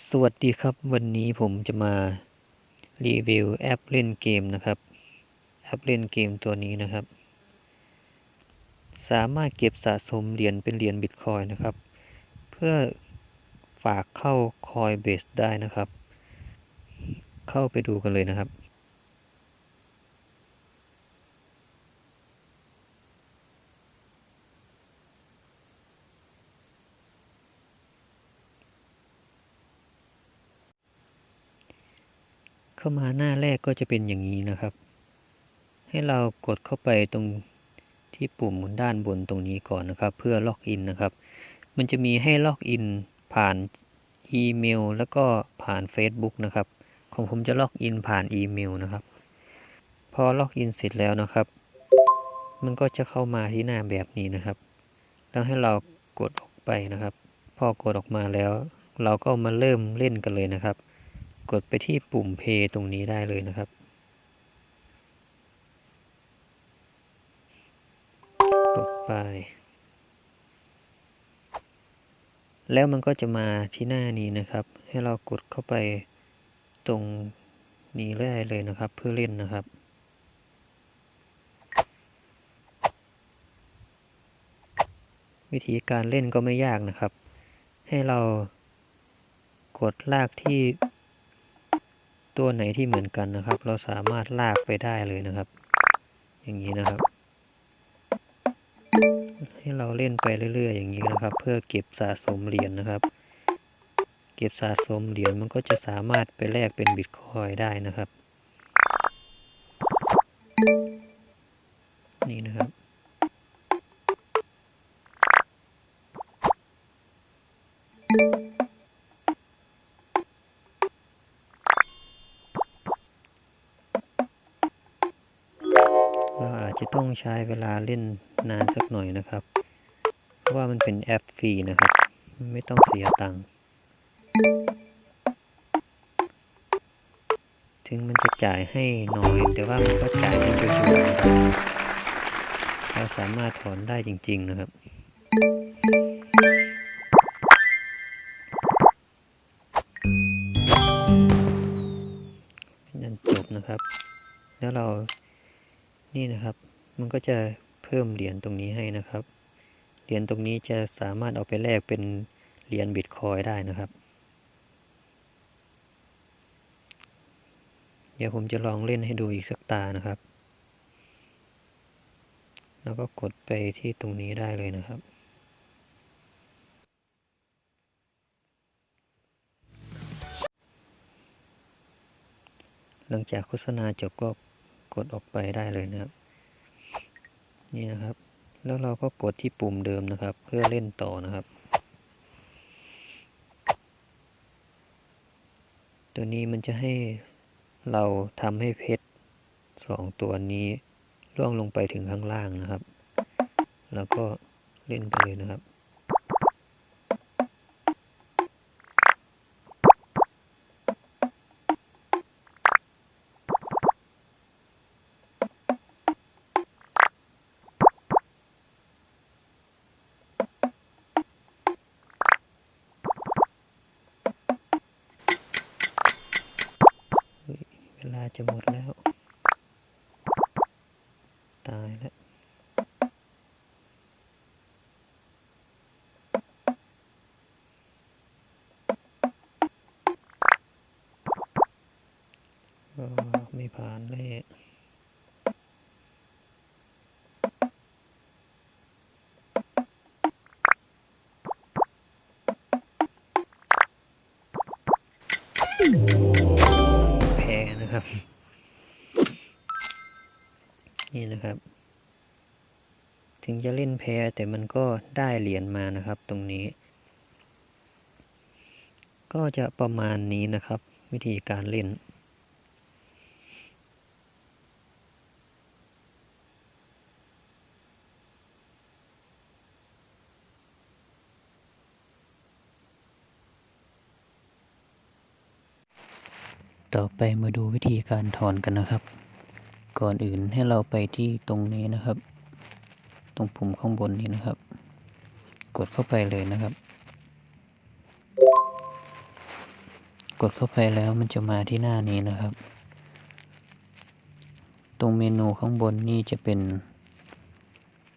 สวัสดีครับวันนี้ผมจะมารีวิวแอปเล่นเกมนะครับ แอปเล่นเกมตัวนี้นะครับ สามารถเก็บสะสมเหรียญเป็นเหรียญบิตคอยนะครับ เพื่อฝากเข้าคอยเบสได้นะครับ เข้าไปดูกันเลยนะครับ เข้ามาหน้าแรกก็จะเป็นอย่างนี้นะครับ ให้เรากดเข้าไปตรงที่ปุ่มด้านบนตรงนี้ก่อนนะครับ เพื่อล็อกอินนะครับ มันจะมีให้ล็อกอินผ่านอีเมล แล้วก็ผ่าน Facebook นะครับ ของผมจะล็อกอินผ่านอีเมลนะครับ พอล็อกอินเสร็จแล้วนะครับ มันก็จะเข้ามาที่หน้าแบบนี้นะครับ แล้วให้เรากดออกไปนะครับ พอกดออกมาแล้ว เราก็มาเริ่มเล่นกันเลยนะครับ กดไปที่ปุ่ม Play ตรงนี้ได้เลยนะครับ กดไป แล้วมันก็จะมาที่หน้านี้นะครับ ให้เรากดเข้าไปตรงนี้ได้เลยนะครับ เพื่อเล่นนะครับวิธีการเล่นก็ไม่ยากนะครับ ให้เรากดลากที่ ตัวไหนที่เหมือนกันนะครับ เราสามารถลากไปได้เลยนะครับ อย่างนี้นะครับ ให้เราเล่นไปเรื่อย ๆ อย่างนี้นะครับ เพื่อเก็บสะสมเหรียญนะครับ เก็บสะสมเหรียญมันก็จะสามารถไปแลกเป็นบิตคอยได้นะครับ นี่นะครับ จะต้องใช้เวลาเล่นนานสักหน่อยนะครับ เพราะว่ามันเป็นแอปฟรีนะครับ ไม่ต้องเสียตังค์ถึงมันจะจ่ายให้น้อย แต่ว่ามันก็จ่ายเป็นชัวร์ๆเราสามารถถอนได้จริง ๆ นะครับนั่นจบนะครับ แล้วเรานี่นะครับ มันก็จะเพิ่มเหรียญตรงนี้ให้นะครับ เหรียญตรงนี้จะสามารถเอาไปแลกเป็นเหรียญบิตคอยได้นะครับ เดี๋ยวผมจะลองเล่นให้ดูอีกสักตานะครับ แล้วก็กดไปที่ตรงนี้ได้เลยนะครับหลังจากโฆษณาจบก็กดออกไปได้เลยนะครับ นี่นะครับ แล้วเราก็กดที่ปุ่มเดิมนะครับ เพื่อเล่นต่อนะครับ ตัวนี้มันจะให้เราทำให้เพชรสองตัวนี้ล่วงลงไปถึงข้างล่างนะครับ แล้วก็เล่นไปเลยนะครับ ลาจะหมดแล้ว ตายแล้วไม่ผ่านเลยแพ้ นะครับ นี่นะครับ ถึงจะเล่นแพ้แต่มันก็ได้เหรียญมานะครับ ตรงนี้ ก็จะประมาณนี้นะครับ วิธีการเล่น ต่อไปมาดูวิธีการถอนกันนะครับ ก่อนอื่นให้เราไปที่ตรงนี้นะครับ ตรงปุ่มข้างบนนี้นะครับ กดเข้าไปเลยนะครับ กดเข้าไปแล้วมันจะมาที่หน้านี้นะครับ ตรงเมนูข้างบนนี่จะเป็น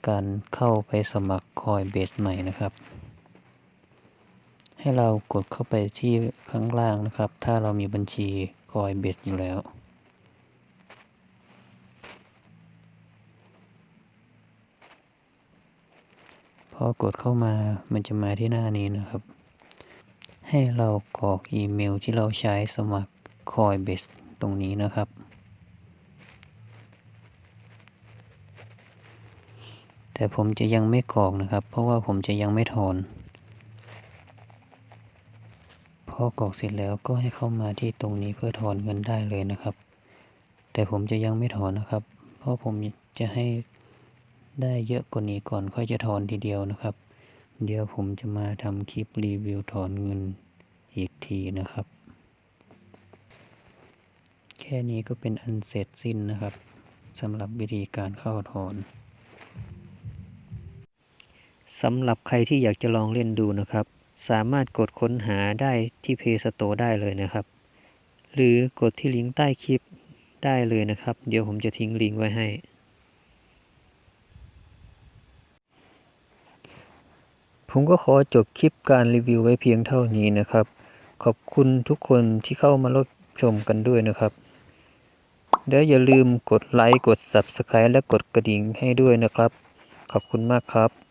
การเข้าไปสมัครคอยเบสใหม่นะครับ ให้เรากดเข้าไปที่ข้างล่างนะครับ ถ้าเรามีบัญชีคอยเบสอยู่แล้ว พอกดเข้ามามันจะมาที่หน้านี้นะครับ ให้เรากรอกอีเมลที่เราใช้สมัครคอยเบสตรงนี้นะครับแต่ผมจะยังไม่กรอกนะครับ เพราะว่าผมจะยังไม่ถอน พอกรอกเสร็จแล้วก็ให้เข้ามาที่ตรงนี้เพื่อถอนเงินได้เลยนะครับ แต่ผมจะยังไม่ถอนนะครับ เพราะผมจะให้ได้เยอะกว่านี้ก่อนค่อยจะถอนทีเดียวนะครับ เดี๋ยวผมจะมาทำคลิปรีวิวถอนเงินอีกทีนะครับ แค่นี้ก็เป็นอันเสร็จสิ้นนะครับสำหรับวิธีการเข้าถอนสำหรับใครที่อยากจะลองเล่นดูนะครับ สามารถกดค้นหาได้ที่ Play Store ได้เลยนะครับ หรือกดที่ลิงก์ใต้คลิปได้เลยนะครับ เดี๋ยวผมจะทิ้งลิงก์ไว้ให้ ผมก็ขอจบคลิปการรีวิวไว้เพียงเท่านี้นะครับ ขอบคุณทุกคนที่เข้ามารับชมกันด้วยนะครับเดี๋ยวอย่าลืมกดไลค์ กด Subscribe และกดกระดิ่งให้ด้วยนะครับ ขอบคุณมากครับ